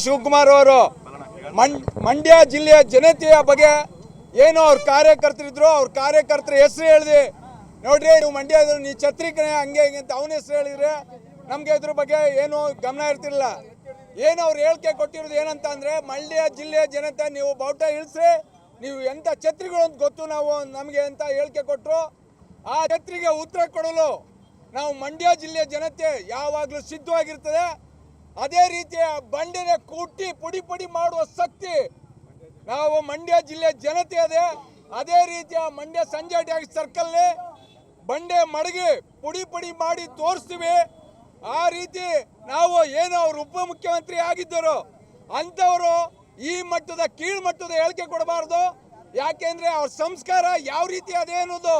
ಶಿವಕುಮಾರ್ ಅವರು ಮಂಡ್ಯ ಜಿಲ್ಲೆಯ ಜನತೆಯ ಬಗ್ಗೆ ಏನು ಅವ್ರ ಕಾರ್ಯಕರ್ತರಿದ್ರು, ಅವ್ರ ಕಾರ್ಯಕರ್ತರ ಹೆಸರು ಹೇಳಿದೆ. ನೋಡ್ರಿ ನೀವು ಮಂಡ್ಯ ನೀವು ಛತ್ರಿಕನೇ ಹಂಗೆ ಹಿಂಗೆ ಅಂತ ಅವನ ಹೆಸರು ಹೇಳಿದ್ರೆ ನಮ್ಗೆ ಇದ್ರ ಬಗ್ಗೆ ಏನು ಗಮನ ಇರ್ತಿರಲಿಲ್ಲ. ಏನು ಅವ್ರು ಹೇಳಿಕೆ ಕೊಟ್ಟಿರೋದು ಏನಂತ ಅಂದ್ರೆ, ಮಂಡ್ಯ ಜಿಲ್ಲೆಯ ಜನತೆ, ನೀವು ಬಾವುಟ ಇಳಿಸ್ರಿ, ನೀವು ಎಂತ ಛತ್ರಿಗಳು ಅಂತ ಗೊತ್ತು ನಾವು ನಮಗೆ ಅಂತ ಹೇಳಿಕೆ ಕೊಟ್ಟರು ಆ ಛತ್ರಿಗೆ ಉತ್ತರ ಕೊಡಲು ನಾವು ಮಂಡ್ಯ ಜಿಲ್ಲೆಯ ಜನತೆ ಯಾವಾಗಲೂ ಸಿದ್ಧವಾಗಿರ್ತದೆ. ಅದೇ ರೀತಿಯ ಬಂಡೆನ ಕುಟ್ಟಿ ಪುಡಿ ಪುಡಿ ಮಾಡುವ ಶಕ್ತಿ ನಾವು ಮಂಡ್ಯ ಜಿಲ್ಲೆ ಜನತೆ ಅದೇ. ಅದೇ ರೀತಿಯ ಮಂಡ್ಯ ಸಂಜೆ ಟ್ಯಾಕ್ಸ್ ಸರ್ಕಲ್ ಬಂಡೆ ಮಡಗಿ ಪುಡಿ ಪುಡಿ ಮಾಡಿ ತೋರಿಸ್ತೀವಿ. ಆ ರೀತಿ ನಾವು ಏನು ಅವ್ರು ಉಪಮುಖ್ಯಮಂತ್ರಿ ಆಗಿದ್ದರು. ಅಂಥವರು ಈ ಮಟ್ಟದ ಕೀಳ್ ಮಟ್ಟದ ಹೇಳಿಕೆ ಕೊಡಬಾರ್ದು. ಯಾಕೆಂದ್ರೆ ಅವ್ರ ಸಂಸ್ಕಾರ ಯಾವ ರೀತಿ ಅದೇ ಅನ್ನೋದು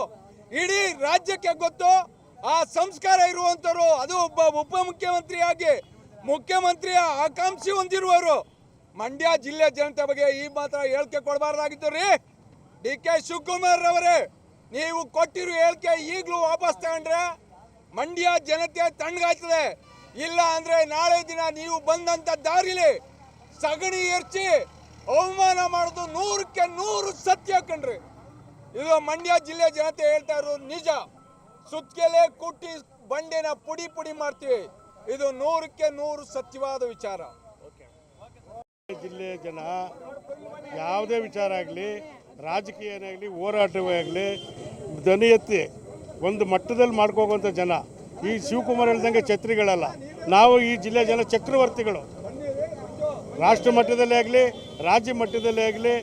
ಇಡೀ ರಾಜ್ಯಕ್ಕೆ ಗೊತ್ತು. ಆ ಸಂಸ್ಕಾರ ಇರುವಂತರು ಅದು ಒಬ್ಬ ಉಪಮುಖ್ಯಮಂತ್ರಿಯಾಗಿ ಮುಖ್ಯಮಂತ್ರಿಯ ಆಕಾಂಕ್ಷಿ ಹೊಂದಿರುವವರು ಮಂಡ್ಯ ಜಿಲ್ಲೆ ಜನತೆ ಬಗ್ಗೆ ಈ ಮಾತ್ರ ಹೇಳಿಕೆ ಕೊಡಬಾರ್ದಾಗಿತ್ತು ರೀ. ಡಿ ಕೆ ಶಿವಕುಮಾರ್ ಅವರೇ ನೀವು ಕೊಟ್ಟಿರೋ ಹೇಳಿಕೆ ಈಗಲೂ ವಾಪಸ್ ತಗೊಂಡ್ರೆ ಮಂಡ್ಯ ಜನತೆ ತಣ್ಣಗಾಯ್ತದೆ. ಇಲ್ಲ ಅಂದರೆ ನಾಳೆ ದಿನ ನೀವು ಬಂದಂಥ ದಾರಿಲಿ ಸಗಣಿ ಎರಚಿ ಅವಮಾನ ಮಾಡೋದು ನೂರಕ್ಕೆ ನೂರು ಸತ್ಯ ಕಣ್ರಿ. ಇದು ಮಂಡ್ಯ ಜಿಲ್ಲೆ ಜನತೆ ಹೇಳ್ತಾ ಇರೋದು ನಿಜ. ಸುತ್ತಲೇ ಕುಟ್ಟಿ ಬಂಡೆನ ಪುಡಿ ಪುಡಿ ಮಾಡ್ತೀವಿ. ಇದು ನೂರಕ್ಕೆ ನೂರು ಸತ್ಯವಾದ ವಿಚಾರ. ಜಿಲ್ಲೆಯ ಜನ ಯಾವುದೇ ವಿಚಾರ ಆಗಲಿ ರಾಜಕೀಯ ಆಗಲಿ, ಹೋರಾಟವೇ ಆಗಲಿ, ಧ್ವನಿ ಎತ್ತಿ ಒಂದು ಮಟ್ಟದಲ್ಲಿ ಮಾಡ್ಕೋಗುವಂಥ ಜನ, ಈ ಶಿವಕುಮಾರ್ ಹೇಳ್ದಂಗೆ ಛತ್ರಿಗಳಲ್ಲ. ನಾವು ಈ ಜಿಲ್ಲೆಯ ಜನ ಚಕ್ರವರ್ತಿಗಳು. ರಾಷ್ಟ್ರ ಮಟ್ಟದಲ್ಲೇ ಆಗಲಿ, ರಾಜ್ಯ ಮಟ್ಟದಲ್ಲೇ ಆಗಲಿ,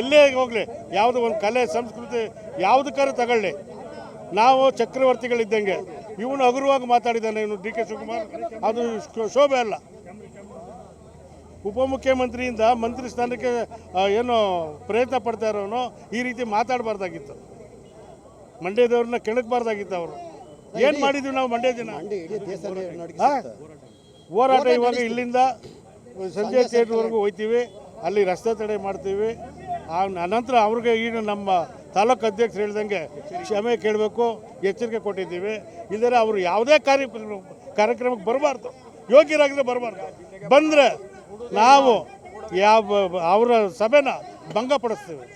ಎಲ್ಲೇ ಹೋಗಲಿ, ಯಾವುದೋ ಒಂದು ಕಲೆ, ಸಂಸ್ಕೃತಿ ಯಾವುದಕ್ಕಾದ್ರೂ ತಗೊಳ್ಳಿ. ನಾವು ಚಕ್ರವರ್ತಿಗಳಿದ್ದಂಗೆ ಇವನು ಹಗುರವಾಗಿ ಮಾತಾಡಿದ್ದಾನೆ ಇವನು ಡಿ ಕೆ ಶಿವಕುಮಾರ್. ಅದು ಶೋಭೆ ಅಲ್ಲ. ಉಪಮುಖ್ಯಮಂತ್ರಿಯಿಂದ ಮಂತ್ರಿ ಸ್ಥಾನಕ್ಕೆ ಏನು ಪ್ರಯತ್ನ ಪಡ್ತಾ ಇರೋನು ಈ ರೀತಿ ಮಾತಾಡಬಾರ್ದಾಗಿತ್ತು. ಮಂಡ್ಯದವ್ರನ್ನ ಕೆಣಕಬಾರ್ದಾಗಿತ್ತು ಅವರು. ಏನು ಮಾಡಿದ್ವಿ ನಾವು ಮಂಡ್ಯ ದಿನ? ಹೋರಾಟ ಇವಾಗ ಇಲ್ಲಿಂದ ಸಂಜೆ ಥಿಯೇಟ್ರ್ವರೆಗೂ ಹೋಗ್ತೀವಿ ಅಲ್ಲಿ ರಸ್ತೆ ತಡೆ ಮಾಡ್ತೀವಿ. ಆ ನಂತರ ಅವ್ರಿಗೆ ಈಗ ನಮ್ಮ ತಾಲೂಕು ಅಧ್ಯಕ್ಷರು ಹೇಳ್ದಂಗೆ ಕ್ಷಮೆ ಕೇಳಬೇಕು, ಎಚ್ಚರಿಕೆ ಕೊಟ್ಟಿದ್ದೀವಿ. ಇಲ್ಲದೇ ಅವರು ಯಾವುದೇ ಕಾರ್ಯ ಕಾರ್ಯಕ್ರಮಕ್ಕೆ ಬರಬಾರ್ದು. ಯೋಗ್ಯರಾಗಿದ್ರೆ ಬರಬಾರ್ದು. ಬಂದರೆ ನಾವು ಯಾವ, ಅವರ ಸಭೆನ ಭಂಗಪಡಿಸ್ತೀವಿ.